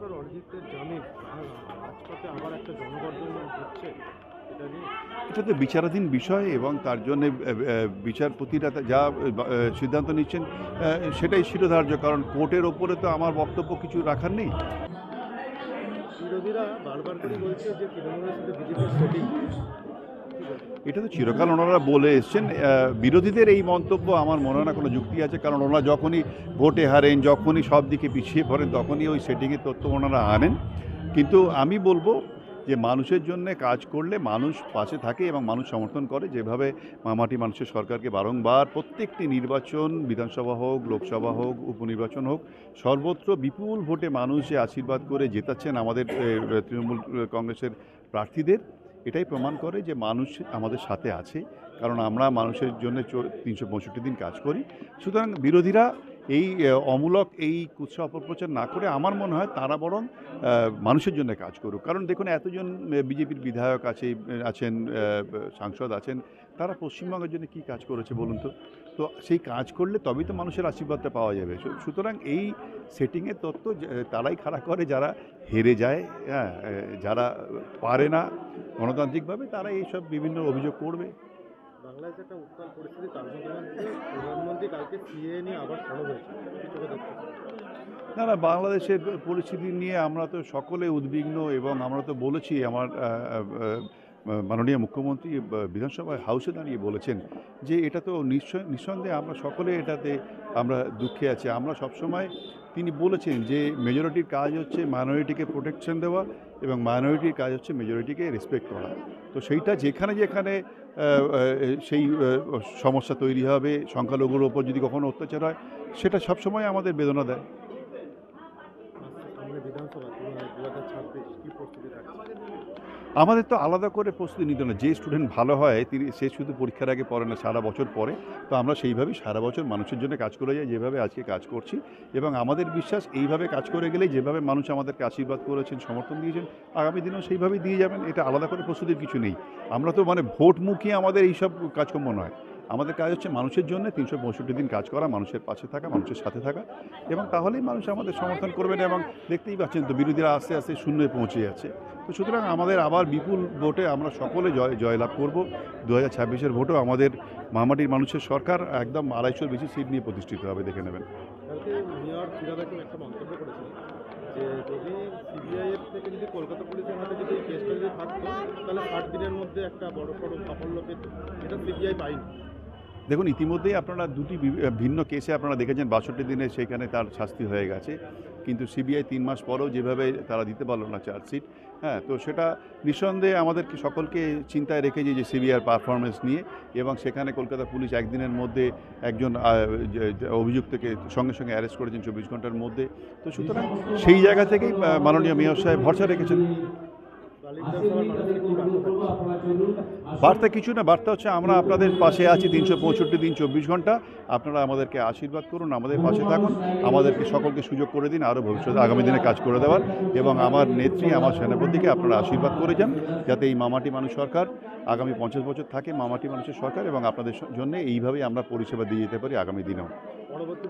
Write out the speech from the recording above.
আর অরিজিতের জামিন আজকে আবার একটা জনগর্জন হচ্ছে এটা তো বিচারাধীন বিষয় এবং তার জন্য বিচারপতিরা যা সিদ্ধান্ত নিচ্ছেন সেটাই শিরোধার্য কারণ কোর্টের ওপরে তো আমার বক্তব্য কিছু রাখার নেই। বিরোধীরা বারবার করে বলছে যে তৃণমূলের সাথে বিজেপির এটা তো চিরকাল ওনারা বলে এসছেন। বিরোধীদের এই মন্তব্য আমার মনে হয় না কোনো যুক্তি আছে, কারণ ওনারা যখনই ভোটে হারেন, যখনই সব দিকে পিছিয়ে পড়েন, তখনই ওই সেটিংয়ের তথ্য ওনারা আনেন। কিন্তু আমি বলব যে মানুষের জন্য কাজ করলে মানুষ পাশে থাকে এবং মানুষ সমর্থন করে। যেভাবে মামাটি মানুষের সরকারকে বারংবার প্রত্যেকটি নির্বাচন, বিধানসভা হোক, লোকসভা হোক, উপনির্বাচন হোক, সর্বত্র বিপুল ভোটে মানুষ আশীর্বাদ করে জেতাচ্ছেন আমাদের তৃণমূল কংগ্রেসের প্রার্থীদের এটাই প্রমাণ করে যে মানুষ আমাদের সাথে আছে, কারণ আমরা মানুষের জন্য তিনশো পঁয়ষট্টি দিন কাজ করি। সুতরাং বিরোধীরা এই অমূলক এই কুৎসা অপপ্রচার না করে আমার মনে হয় তারা বরং মানুষের জন্য কাজ করুক। কারণ দেখুন, এতজন বিজেপির বিধায়ক আছে, আছেন সাংসদ আছেন, তারা পশ্চিমবঙ্গের জন্য কী কাজ করেছে বলুন তো? তো সেই কাজ করলে তবেই তো মানুষের আশীর্বাদটা পাওয়া যাবে। সুতরাং এই সেটিংয়ের তত্ত্ব তারাই খাড়া করে যারা হেরে যায় হ্যাঁ যারা পারে না গণতান্ত্রিকভাবে তারা এইসব বিভিন্ন অভিযোগ করবে। বাংলাদেশে একটা উত্তাল পরিস্থিতি তার মধ্যে মধ্যে প্রধানমন্ত্রী কালকে সিএ নিয়ে আবার সরব হয়েছে। কি চোখে দেখতে না না বাংলাদেশের পরিস্থিতি নিয়ে আমরা তো সকলে উদ্বিগ্ন এবং আমরা তো বলেছি আমার মাননীয় মুখ্যমন্ত্রী বিধানসভায় হাউসে দাঁড়িয়ে বলেছেন যে এটা তো নিঃসন্দেহে আমরা সকলে এটাতে আমরা দুঃখে আছি। আমরা সবসময় তিনি বলেছেন যে মেজরিটির কাজ হচ্ছে মাইনরিটিকে প্রোটেকশন দেওয়া এবং মাইনরিটির কাজ হচ্ছে মেজরিটিকে রেসপেক্ট করা। তো সেইটা যেখানে যেখানে সেই সমস্যা তৈরি হবে, সংখ্যালঘুর ওপর যদি কখনো অত্যাচার হয়, সেটা সবসময় আমাদের বেদনা দেয়। আমাদের তো আলাদা করে প্রস্তুতি নিতে না। যে স্টুডেন্ট ভালো হয়, তিনি সে শুধু পরীক্ষার আগে পড়ে না, সারা বছর পরে তো আমরা সেইভাবেই সারা বছর মানুষের জন্য কাজ করে যাই, যেভাবে আজকে কাজ করছি। এবং আমাদের বিশ্বাস, এইভাবে কাজ করে গেলে যেভাবে মানুষ আমাদেরকে আশীর্বাদ করেছেন, সমর্থন দিয়েছেন, আগামী দিনেও সেইভাবেই দিয়ে যাবেন। এটা আলাদা করে প্রস্তুতির কিছু নেই। আমরা তো মানে ভোট মুখিয়ে আমাদের এইসব কাজকর্ম নয়। আমাদের কাজ হচ্ছে মানুষের জন্য তিনশো পঁয়ষট্টি দিন কাজ করা, মানুষের পাশে থাকা, মানুষের সাথে থাকা এবং তাহলেই মানুষ আমাদের সমর্থন করবেন এবং দেখতেই পাচ্ছেন তো বিরোধীরা আস্তে আস্তে শূন্যে পৌঁছে যাচ্ছে। তো সুতরাং আমাদের আবার বিপুল ভোটে আমরা সকলে জয়, জয়লাভ করব। দু হাজার ছাব্বিশের ভোটেও আমাদের মামাটির মানুষের সরকার একদম আড়াইশোর বেশি সিট নিয়ে প্রতিষ্ঠিত হবে, দেখে নেবেন। যে যদি সিবিআইয়ের থেকে যদি কলকাতা পুলিশের হাতে যদি এই কেসটা যদি থাকতো, তাহলে ষাট দিনের মধ্যে একটা বড় সড়ো সাফল্য পেত। এটা সিবিআই পাইনি দেখুন, ইতিমধ্যেই আপনারা দুটি ভিন্ন কেসে আপনারা দেখেছেন, বাষট্টি দিনে সেখানে তার শাস্তি হয়ে গেছে। কিন্তু সিবিআই তিন মাস পরেও যেভাবে তারা দিতে পারল না চার্জশিট হ্যাঁ তো সেটা নিঃসন্দেহে আমাদেরকে সকলকে চিন্তায় রেখেছে যে সিবিআইয়ের পারফরমেন্স নিয়ে এবং সেখানে কলকাতা পুলিশ একদিনের মধ্যে একজন অভিযুক্তকে সঙ্গে সঙ্গে অ্যারেস্ট করেছেন চব্বিশ ঘণ্টার মধ্যে। তো সুতরাং সেই জায়গা থেকেই মাননীয় মেয়র সাহেব ভরসা রেখেছেন বালি বিধানসভার মানুষের কি বার্তা কিছু না বার্তা হচ্ছে আমরা আপনাদের পাশে আছি তিনশো পঁয়ষট্টি দিন চব্বিশ ঘণ্টা। আপনারা আমাদেরকে আশীর্বাদ করুন আমাদের পাশে থাকুন আমাদেরকে সকলকে সুযোগ করে দিন আরও ভবিষ্যতে আগামী দিনে কাজ করে দেওয়ার। এবং আমার নেত্রী আমার সেনাপতিকে আপনারা আশীর্বাদ করে যান যাতে এই মামাটি মানুষ সরকার আগামী পঞ্চাশ বছর থাকে মামাটি মানুষের সরকার এবং আপনাদের জন্য এইভাবেই আমরা পরিষেবা দিয়ে যেতে পারি আগামী দিনেও। পরবর্তী